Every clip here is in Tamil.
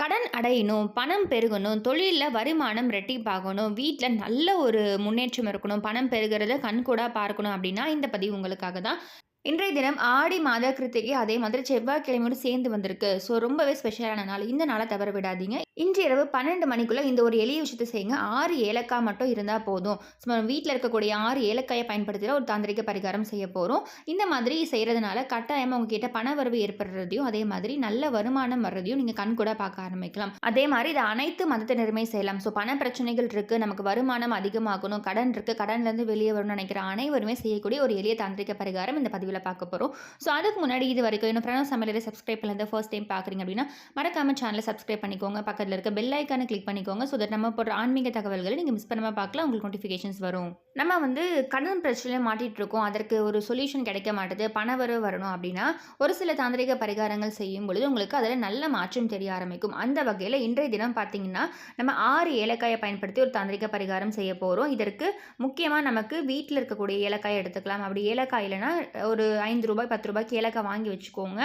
கடன் அடையணும் பணம் பெருகணும் தொழிலில் வருமானம் ரெட்டிப்பாகணும் வீட்டில் நல்ல ஒரு முன்னேற்றம் இருக்கணும் பணம் பெருகிறத கண்கூடாக பார்க்கணும் அப்படின்னா இந்த பதிவு உங்களுக்காக தான். இன்றைய தினம் ஆடி மாத கிருத்திகை அதே மாதிரி செவ்வாய்க்கிழமையோடு சேர்ந்து வந்திருக்கு. ஸோ ரொம்பவே ஸ்பெஷலான நாள். இந்த நாளை தவற விடாதீங்க. இன்று இரவு பன்னெண்டு மணிக்குள்ளே இந்த ஒரு எளிய விஷயத்தை செய்யுங்க. ஆறு ஏலக்காய் மட்டும் இருந்தால் போதும். ஸோ நம்ம வீட்டில் இருக்கக்கூடிய ஆறு ஏலக்காயை பயன்படுத்தி ஒரு தாந்திரிக பரிகாரம் செய்ய போகிறோம் இந்த மாதிரி செய்கிறதுனால கட்டாயமாக உங்ககிட்ட பண வரவு ஏற்படுறதையும் அதே மாதிரி நல்ல வருமானம் வர்றதையும் நீங்கள் கண் கூட பார்க்க ஆரம்பிக்கலாம். அதே மாதிரி இது அனைத்து மதத்தினருமே செய்யலாம். ஸோ பண பிரச்சனைகள் இருக்குது நமக்கு வருமானம் அதிகமாகணும் கடன் இருக்குது கடன்லேருந்து வெளியே வரணும்னு நினைக்கிற அனைவருமே செய்யக்கூடிய ஒரு எளிய தாந்திரிக பரிகாரம் இந்த பதிவில் பார்க்க போகிறோம் ஸோ அதுக்கு முன்னாடி இது வரைக்கும் இன்னும் பிரணவ் சமையலை சப்ஸ்கிரைப் பண்ணி ஃபர்ஸ்ட் டைம் பார்க்குறீங்க அப்படின்னா மறக்காம சேனலை சப்ஸ்கிரைப் பண்ணிக்கோங்க. பக்கத்தில் இருக்க பெல் ஐக்கானை கிளிக் பண்ணிக்கோங்க. ஸோ தட் நம்ம போடுற ஆன்மீக தகவல்களை நீங்கள் மிஸ் பண்ணாமல் பார்க்கலாம் உங்களுக்கு நோட்டிஃபிகேஷன்ஸ் வரும். நம்ம வந்து கடன் பிரச்சனையில் மாட்டிகிட்டு இருக்கோம். அதற்கு ஒரு சொல்யூஷன் கிடைக்க மாட்டுது. பண வரவு வரணும் அப்படின்னா ஒரு சில தாந்திரிக பரிகாரங்கள் செய்யும் பொழுது உங்களுக்கு அதில் நல்ல மாற்றம் தெரிய ஆரம்பிக்கும். அந்த வகையில் இன்றைய தினம் பார்த்தீங்கன்னா நம்ம ஆறு ஏலக்காயை பயன்படுத்தி ஒரு தாந்திரிக பரிகாரம் செய்ய போகிறோம் இதற்கு முக்கியமாக நமக்கு வீட்டில் இருக்கக்கூடிய ஏலக்காயை எடுத்துக்கலாம். அப்படி ஏலக்காய் இல்லைன்னா ஒரு ஐந்து ரூபாய் பத்து ரூபாய்க்கு ஏலக்காய் வாங்கி வச்சுக்கோங்க.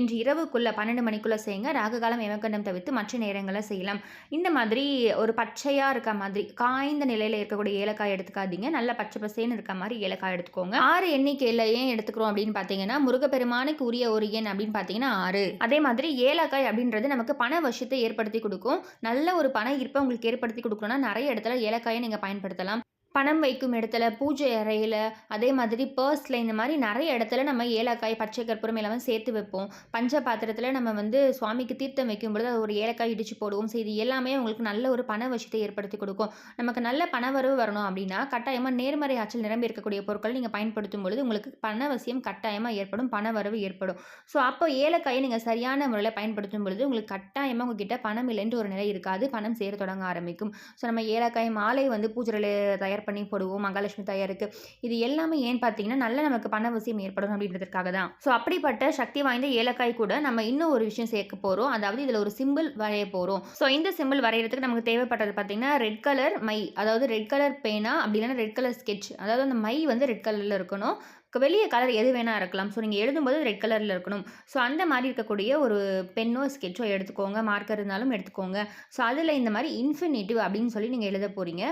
இன்று இரவுக்குள்ளே பன்னெண்டு மணிக்குள்ளே செய்யுங்க. ராககாலம் ஏமக்கண்டம் தவிர்த்து மற்ற நேரங்களில் செய்யலாம். இந்த மாதிரி ஒரு பச்சையாக இருக்க மாதிரி காய்ந்த நிலையில் இருக்கக்கூடிய ஏலக்காய் எடுத்துக்காதீங்க. நல்ல பச்சை பசேன்னு இருக்க மாதிரி ஏலக்காய் எடுத்துக்கோங்க. ஆறு எண்ணிக்கையில் ஏன் எடுத்துக்கிறோம் அப்படின்னு பார்த்தீங்கன்னா முருகப்பெருமானுக்கு உரிய ஒரு எண் அப்படின்னு பார்த்தீங்கன்னா ஆறு. அதே மாதிரி ஏலக்காய் அப்படின்றது நமக்கு பண வசத்தை ஏற்படுத்தி கொடுக்கும். நல்ல ஒரு பண ஈர்ப்பை உங்களுக்கு ஏற்படுத்தி கொடுக்கணும்னா நிறைய இடத்துல ஏலக்காயை நீங்கள் பயன்படுத்தலாம். பணம் வைக்கும் இடத்துல பூஜை அறையில் அதே மாதிரி பர்ஸில் இந்த மாதிரி நிறைய இடத்துல நம்ம ஏலக்காய் பச்சை கற்பூரம் எல்லாமே சேர்த்து வைப்போம். பஞ்ச பாத்திரத்தில் நம்ம வந்து சுவாமிக்கு தீர்த்தம் வைக்கும் பொழுது அது ஒரு ஏலக்காய் இடித்து போடுவோம். ஸோ இது எல்லாமே உங்களுக்கு நல்ல ஒரு பண வசத்தை ஏற்படுத்தி கொடுக்கும். நமக்கு நல்ல பணவரவு வரணும் அப்படின்னா கட்டாயமாக நேர்மறை ஆற்றல் நிரம்பி இருக்கக்கூடிய பொருட்கள் நீங்கள் பயன்படுத்தும் பொழுது உங்களுக்கு பண வசியம் கட்டாயமாக ஏற்படும் பணவரவு ஏற்படும். ஸோ அப்போ ஏலக்காயை நீங்கள் சரியான முறையில் பயன்படுத்தும் பொழுது உங்களுக்கு கட்டாயமாக உங்ககிட்ட பணம் இல்லைன்ற ஒரு நிலை இருக்காது. பணம் சேர தொடங்க ஆரம்பிக்கும். ஸோ நம்ம ஏலக்காய் மாலை வந்து பூஜையில் தயார் தயார் பண்ணி போடுவோம் மகாலட்சுமி தயாருக்கு இது எல்லாமே ஏன் பார்த்தீங்கன்னா நல்ல நமக்கு பண வசியம் ஏற்படும் அப்படின்றதுக்காக தான். ஸோ அப்படிப்பட்ட சக்தி வாய்ந்த ஏலக்காய் கூட நம்ம இன்னும் ஒரு விஷயம் சேர்க்க போகிறோம் அதாவது இதில் ஒரு சிம்பிள் வரைய போகிறோம் ஸோ இந்த சிம்பிள் வரைகிறதுக்கு நமக்கு தேவைப்பட்டது பார்த்தீங்கன்னா ரெட் கலர் மை அதாவது ரெட் கலர் பேனா அப்படி இல்லைன்னா ரெட் கலர் ஸ்கெட்ச் அதாவது அந்த மை வந்து ரெட் கலரில் இருக்கணும். வெளியே கலர் எது வேணால் இருக்கலாம். ஸோ நீங்கள் எழுதும்போது ரெட் கலரில் இருக்கணும். ஸோ அந்த மாதிரி இருக்கக்கூடிய ஒரு பென்னோ ஸ்கெட்சோ எடுத்துக்கோங்க. மார்க்கர் இருந்தாலும் எடுத்துக்கோங்க. ஸோ அதில் இந்த மாதிரி இன்ஃபினிட்டிவ் அப்படின்னு சொல்லி நீங்கள் எழுத போகிறீங்க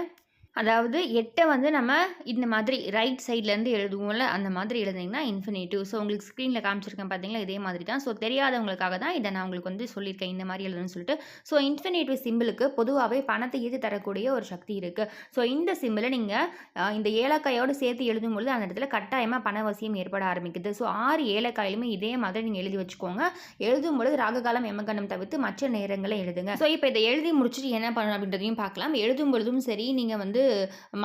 அதாவது எட்டை வந்து நம்ம இந்த மாதிரி ரைட் சைட்லேருந்து எழுதுவோம்ல அந்த மாதிரி எழுதிங்கன்னா இன்ஃபினிட்டிவ் ஸோ உங்களுக்கு ஸ்க்ரீனில் காமிச்சிருக்கேன் பார்த்தீங்களா இதே மாதிரி தான். ஸோ தெரியாதவங்களுக்காக தான் இதை நான் உங்களுக்கு வந்து சொல்லியிருக்கேன். இந்த மாதிரி எழுதணும்னு சொல்லிட்டு. ஸோ இன்ஃபினிட்டிவ் சிம்பிளுக்கு பொதுவாகவே பணத்தை ஈர்த்து தரக்கூடிய ஒரு சக்தி இருக்குது ஸோ இந்த சிம்பிளை நீங்கள் இந்த ஏலக்காயோடு சேர்த்து எழுதும் பொழுது அந்த இடத்துல கட்டாயமாக பணவசியம் ஏற்பட ஆரம்பிக்குது. ஸோ ஆறு ஏலக்காயிலுமே இதே மாதிரி நீங்கள் எழுதி வச்சுக்கோங்க. எழுதும் பொழுது ராககாலம் எமகண்டம் தவிர்த்து மற்ற நேரங்களை எழுதுங்க. ஸோ இப்போ இதை எழுதி முடிச்சுட்டு என்ன பண்ணணும் அப்படின்றதையும் பார்க்கலாம். எழுதும் பொழுதும் சரி நீங்கள் வந்து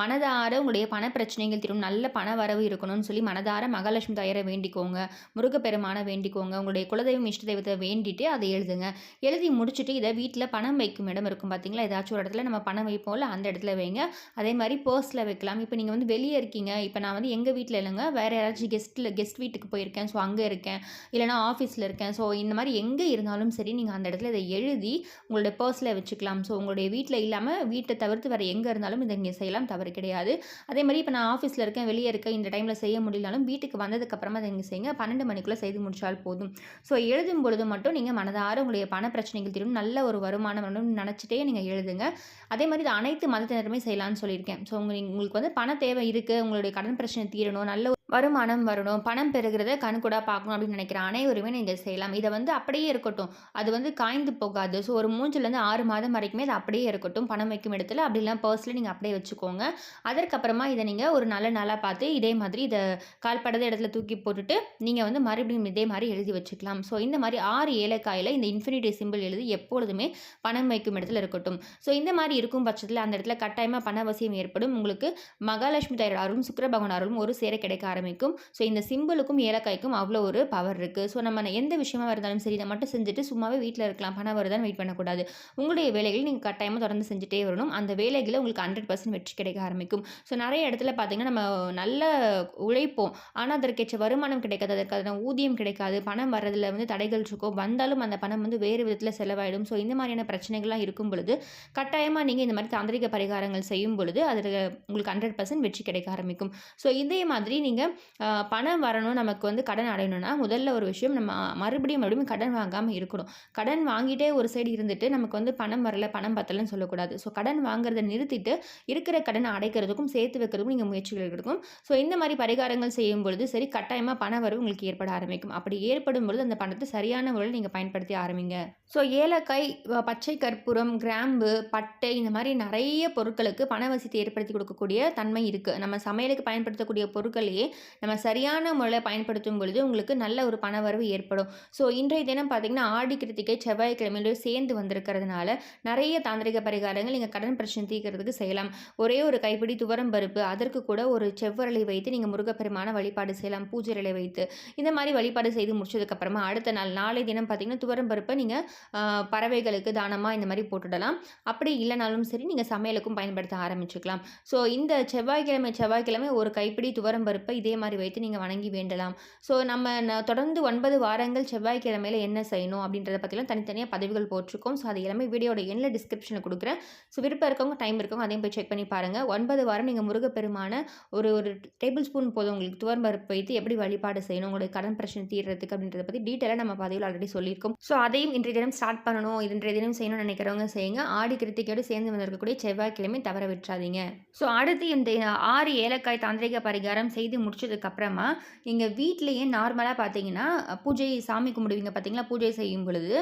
மனதார உங்களுடைய பண பிரச்சனைகள் தீரும். நல்ல பண வரவு இருக்கணும்னு சொல்லி மனதார மகாலட்சுமி தயாரை வேண்டிக்கோங்க. முருகப்பெருமானை வேண்டிக்கோங்க. உங்களுடைய குலதெய்வம் இஷ்ட தெய்வத்தை வேண்டிட்டு அதை எழுதுங்க. எழுதி முடிச்சுட்டு இதை வீட்டில் பணம் வைக்கும் இடம் இருக்கும் பார்த்தீங்களா ஏதாச்சும் ஒரு இடத்துல நம்ம பணம் வைப்போம்ல அந்த இடத்துல வைங்க. அதே மாதிரி பர்ஸில் வைக்கலாம். இப்போ நீங்கள் வந்து வெளியே இருக்கீங்க. இப்போ நான் வந்து எங்கள் வீட்டில் இல்லைங்க. வேறு யாராச்சும் கெஸ்ட்டில் கெஸ்ட் வீட்டுக்கு போயிருக்கேன். ஸோ அங்கே இருக்கேன். இல்லைனா ஆஃபீஸில் இருக்கேன். ஸோ இந்த மாதிரி எங்கே இருந்தாலும் சரி நீங்கள் அந்த இடத்துல இதை எழுதி உங்களுடைய பர்ஸில் வச்சுக்கலாம். ஸோ உங்களுடைய வீட்டில் இல்லாமல் வீட்டை தவிர்த்து வேறு எங்கே இருந்தாலும் இதை நீங்கள் செய்யலாம் தவறு கிடையாது. அதே மாதிரி இப்போ நான் ஆஃபீஸில் இருக்கேன் வெளியே இருக்கேன் இந்த டைமில் செய்ய முடியலனாலும் வீட்டுக்கு வந்ததுக்கப்புறமா அதை நீங்கள் செய்யுங்க. பன்னெண்டு மணிக்குள்ளே செய்து முடிச்சால் போதும். ஸோ எழுதும் பொழுது மட்டும் நீங்கள் மனதார உங்களுடைய பண பிரச்சனைகள் தீரும். நல்ல ஒரு வருமானம் வரணும்னு நினச்சிட்டே நீங்கள் எழுதுங்க. அதே மாதிரி இது அனைத்து மதத்தினருமே செய்யலாம்னு சொல்லியிருக்கேன். ஸோ உங்களுக்கு வந்து பண தேவை இருக்குது உங்களுடைய கடன் பிரச்சனை தீரணும். நல்ல வருமானம் வரணும் பணம் பெறுகிறத கண்கூடாக பார்க்கணும் அப்படின்னு நினைக்கிற அனைவருமே நீங்கள் செய்யலாம். இதை வந்து அப்படியே இருக்கட்டும். அது வந்து காய்ந்து போகாது. ஸோ ஒரு மூஞ்சிலேருந்து ஆறு மாதம் வரைக்குமே அது அப்படியே இருக்கட்டும். பணம் வைக்கும் இடத்துல அப்படி பர்ஸில் நீங்கள் அப்படியே வச்சுக்கோங்க. அதற்கப்புறமா இதை நீங்கள் ஒரு நல்ல நாளாக பார்த்து இதே மாதிரி இதை கால்படாத இடத்துல தூக்கி போட்டுட்டு நீங்கள் வந்து மறுபடியும் இதே மாதிரி எழுதி வச்சுக்கலாம். ஸோ இந்த மாதிரி ஆறு ஏலக்காயில் இந்த இன்ஃபினிட்டி சிம்பிள் எழுதி எப்பொழுதுமே பணம் வைக்கும் இடத்துல இருக்கட்டும். ஸோ இந்த மாதிரி இருக்கும் பட்சத்தில் அந்த இடத்துல கட்டாயமாக பணவசியம் ஏற்படும். உங்களுக்கு மகாலட்சுமி தயார் அருளும் சுக்கர பகவான் அருளும் ஒரு சேர கிடைக்க ஆரம்பிக்கும். ஸோ இந்த சிம்பிளுக்கும் ஏலக்காய்க்கும் அவ்வளோ ஒரு பவர் இருக்குது ஸோ நம்ம எந்த விஷயமா இருந்தாலும் சரி இதை மட்டும் செஞ்சுட்டு சும்மாவே வீட்டில் இருக்கலாம். பணம் வருதான்னு வெயிட் பண்ணக்கூடாது. உங்களுடைய வேலைகளை நீங்கள் கட்டாயமாக தொடர்ந்து செஞ்சுட்டே வரணும். அந்த வேலைகளை உங்களுக்கு ஹண்ட்ரட் பர்சன்ட் வெற்றி கிடைக்க ஆரம்பிக்கும். ஸோ நிறைய இடத்துல பார்த்தீங்கன்னா நம்ம நல்ல உழைப்போம். ஆனால் அதற்கேற்ற வருமானம் கிடைக்காது. அதற்கான ஊதியம் கிடைக்காது. பணம் வர்றதுல வந்து தடைகள் இருக்கும். வந்தாலும் அந்த பணம் வந்து வேறு விதத்தில் செலவாயிடும். ஸோ இந்த மாதிரியான பிரச்சனைகள்லாம் இருக்கும் பொழுது கட்டாயமாக நீங்கள் இந்த மாதிரி தாந்திரிக பரிகாரங்கள் செய்யும் பொழுது அதில் உங்களுக்கு ஹண்ட்ரட் பர்சன்ட் வெற்றி கிடைக்க ஆரம்பிக்கும். ஸோ இதே மாதிரி நீங்கள் பணம் வரணும் நமக்கு வந்து கடன் அடையணும்னா முதல்ல ஒரு விஷயம் நம்ம மறுபடியும் மறுபடியும் கடன் வாங்காமல் இருக்கணும். கடன் வாங்கிட்டே ஒரு சைடு இருந்துட்டு நமக்கு வந்து பணம் வரல பணம் பத்தலைன்னு சொல்லக்கூடாது. ஸோ கடன் வாங்குறத நிறுத்திட்டு இருக்கிற கடனை அடைக்கிறதுக்கும் சேர்த்து வைக்கிறதுக்கும் நீங்கள் முயற்சிகள் எடுக்கும் ஸோ இந்த மாதிரி பரிகாரங்கள் செய்யும் பொழுது சரி கட்டாயமாக பண வரவு உங்களுக்கு ஏற்பட ஆரம்பிக்கும். அப்படி ஏற்படும் பொழுது அந்த பணத்தை சரியான முறையில் நீங்கள் பயன்படுத்தி ஆரம்பிங்க. ஸோ ஏலக்காய் பச்சை கற்பூரம் கிராம்பு பட்டை இந்த மாதிரி நிறைய பொருட்களுக்கு பண வசதி ஏற்படுத்தி கொடுக்கக்கூடிய தன்மை இருக்குது நம்ம சமையலுக்கு பயன்படுத்தக்கூடிய பொருட்களையே நம்ம சரியான முறையில் பயன்படுத்தும் பொழுது உங்களுக்கு நல்ல ஒரு பண வரவு ஏற்படும். ஸோ இன்றைய தினம் பார்த்தீங்கன்னா ஆடி கிருத்திகை செவ்வாய்க்கிழமையில சேர்ந்து வந்திருக்கிறதுனால நிறைய தாந்திரிக பரிகாரங்கள் நீங்கள் கடன் பிரச்சனை தீர்க்கிறதுக்கு செய்யலாம். ஒரே ஒரு கைப்பிடி துவரம் பருப்பு அதற்கு கூட ஒரு செவ்வரலை வைத்து நீங்கள் முருகப்பெருமான வழிபாடு செய்யலாம். பூஜைகளை வைத்து. இந்த மாதிரி வழிபாடு செய்து முடிச்சதுக்கப்புறமா அடுத்த நாள் நாளை தினம் பார்த்தீங்கன்னா துவரம் பருப்பை நீங்கள் பறவைகளுக்கு தானமாக இந்த மாதிரி போட்டுடலாம். அப்படி இல்லைனாலும் சரி நீங்கள் சமையலுக்கும் பயன்படுத்த ஆரம்பிச்சுக்கலாம். ஸோ இந்த செவ்வாய்க்கிழமை செவ்வாய்க்கிழமை ஒரு கைப்பிடி துவரம் பருப்பை இதே மாதிரி வைத்து நீங்கள் வணங்கி வேண்டலாம். ஸோ நம்ம தொடர்ந்து ஒன்பது வாரங்கள் செவ்வாய்க்கிழமையில் என்ன செய்யணும் அப்படின்றத பற்றிலாம் தனித்தனியாக பதிவுகள் போட்டிருக்கோம். ஸோ அது எல்லாமே வீடியோட எண்ணில் டிஸ்கிரிப்ஷனில் கொடுக்குறேன். ஸோ விருப்பம் இருக்கவங்க டைம் இருக்கவங்க அதையும் போய் செக் பண்ணி பாருங்கள் ஒன்பது வாரம் நீங்கள் முருகப்பெருமான ஒரு ஒரு டேபிள் ஸ்பூன் போதும் உங்களுக்கு துவரம்பருப்பு வைத்து எப்படி வழிபாடு செய்யணும் உங்களுடைய கடன் பிரச்சனை தீர்றதுக்கு அப்படின்றத பற்றி டீட்டெயிலாக நம்ம பதிவில் ஆல்ரெடி சொல்லியிருக்கோம். ஸோ அதையும் இன்றைய தினம் ஸ்டார்ட் பண்ணணும். இது இன்றைய தினம் செய்யணும்னு நினைக்கிறவங்க செய்யுங்க. ஆடி கிருத்திகையோடு சேர்ந்து வந்திருக்கக்கூடிய செவ்வாய்க்கிழமை தவற விட்டுறாதீங்க. ஸோ அடுத்து இந்த ஆறு ஏலக்காய் தாந்திரிக பரிகாரம் செய்து முடி முடிச்சதுக்கப்புறமா நீங்கள் வீட்லேயே நார்மலாக பார்த்தீங்கன்னா பூஜை சாமி கும்பிடுவீங்க பார்த்தீங்களா பூஜை செய்யும் பொழுது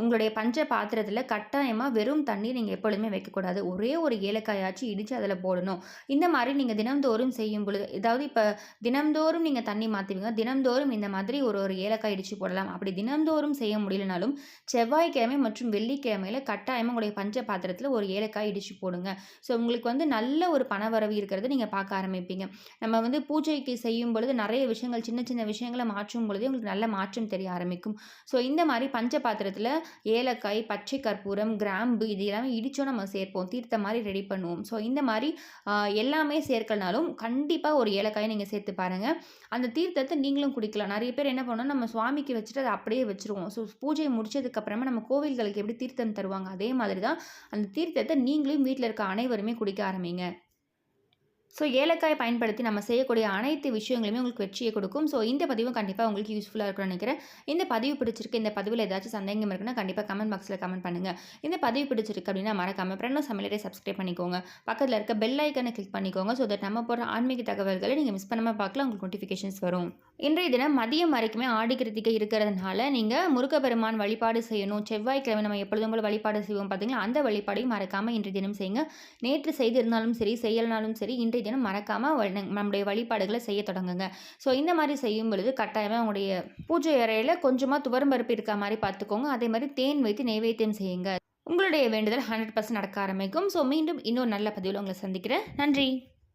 உங்களுடைய பஞ்ச பாத்திரத்தில் கட்டாயமாக வெறும் தண்ணீர் நீங்கள் எப்பொழுதுமே வைக்கக்கூடாது ஒரே ஒரு ஏலக்காயாச்சும் இடித்து அதில் போடணும். இந்த மாதிரி நீங்கள் தினம்தோறும் செய்யும் பொழுது அதாவது இப்போ தினம்தோறும் நீங்கள் தண்ணி மாற்றுவீங்க தினம்தோறும் இந்த மாதிரி ஒரு ஒரு ஏலக்காய் இடித்து போடலாம். அப்படி தினம்தோறும் செய்ய முடியலனாலும் செவ்வாய்க்கிழமை மற்றும் வெள்ளிக்கிழமையில் கட்டாயமாக உங்களுடைய பஞ்ச பாத்திரத்தில் ஒரு ஏலக்காய் இடித்து போடுங்க. ஸோ உங்களுக்கு வந்து நல்ல ஒரு பணவரவு இருக்கிறத நீங்கள் பார்க்க ஆரம்பிப்பீங்க. நம்ம வந்து பூஜைக்கு செய்யும் பொழுது நிறைய விஷயங்கள் சின்ன சின்ன விஷயங்களை மாற்றும் பொழுது உங்களுக்கு நல்ல மாற்றம் தெரிய ஆரம்பிக்கும். ஸோ இந்த மாதிரி பஞ்ச பாத்திரத்தில் ஏலக்காய் பச்சை கற்பூரம் கிராம்பு இது எல்லாமே இடிச்சோ நம்ம சேர்ப்போம். தீர்த்த மாதிரி ரெடி பண்ணுவோம். ஸோ இந்த மாதிரி எல்லாமே சேர்க்கலனாலும் கண்டிப்பாக ஒரு ஏலக்காயை நீங்கள் சேர்த்து பாருங்கள் அந்த தீர்த்தத்தை நீங்களும் குடிக்கலாம். நிறைய பேர் என்ன பண்ணோம் நம்ம சுவாமிக்கு வச்சுட்டு அதை அப்படியே வச்சுருவோம். ஸோ பூஜையை முடிச்சதுக்கப்புறமா நம்ம கோவில்களுக்கு எப்படி தீர்த்தம் தருவாங்க அதே மாதிரி தான் அந்த தீர்த்தத்தை நீங்களும் வீட்டில் இருக்க அனைவருமே குடிக்க ஆரம்பிங்க. ஸோ ஏலக்காயை பயன்படுத்தி நம்ம செய்யக்கூடிய அனைத்து விஷயங்களுமே உங்களுக்கு வெற்றியை கொடுக்கும். ஸோ இந்த பதிவும் கண்டிப்பாக உங்களுக்கு யூஸ்ஃபுல்லாக இருக்கும்னு நினைக்கிறேன். இந்த பதிவு பிடிச்சிருக்கு இந்த பதிவில் ஏதாச்சும் சந்தேகம் இருக்குன்னா கண்டிப்பாக கமெண்ட் பாக்ஸில் கமெண்ட் பண்ணுங்கள் இந்த பதிவு பிடிச்சிருக்கு அப்படின்னா மறக்காமல் பிரணவ சமையலரை சப்ஸ்கிரைப் பண்ணிக்கோங்க. பக்கத்தில் இருக்க பெல் ஐக்கனை கிளிக் பண்ணிக்கோங்க. ஸோ தட் நம்ம போகிற ஆன்மீக தகவல்களை நீங்கள் மிஸ் பண்ணாமல் பார்க்கலாம் உங்களுக்கு நோட்டிஃபிகேஷன்ஸ் வரும். இன்றைய தினம் மதியம் வரைக்குமே ஆடி கிருத்திகை இருக்கிறதுனால நீங்கள் முருகப்பெருமான் வழிபாடு செய்யணும். செவ்வாய்க்கிழமை நம்ம எப்பொழுதும் போல வழிபாடு செய்வோம் பார்த்தீங்களா அந்த வழிபாடையும் மறக்காமல் இன்றைய தினம் செய்யுங்க. நேற்று செய்திருந்தாலும் சரி செய்யலனாலும் சரி இன்றைய தினம் மறக்காமல் நம்முடைய வழிபாடுகளை செய்ய தொடங்குங்க. ஸோ இந்த மாதிரி செய்யும் பொழுது கட்டாயமாக உங்களுடைய பூஜை அறையில் கொஞ்சமாக துவரம் பருப்பு இருக்க மாதிரி பார்த்துக்கோங்க அதே மாதிரி தேன் வைத்து நைவேத்தியம் செய்யுங்க. உங்களுடைய வேண்டுதல் ஹண்ட்ரட் பர்சன்ட் நடக்க ஆரம்பிக்கும். ஸோ மீண்டும் இன்னொரு நல்ல பதிவில் உங்களை சந்திக்கிறேன். நன்றி.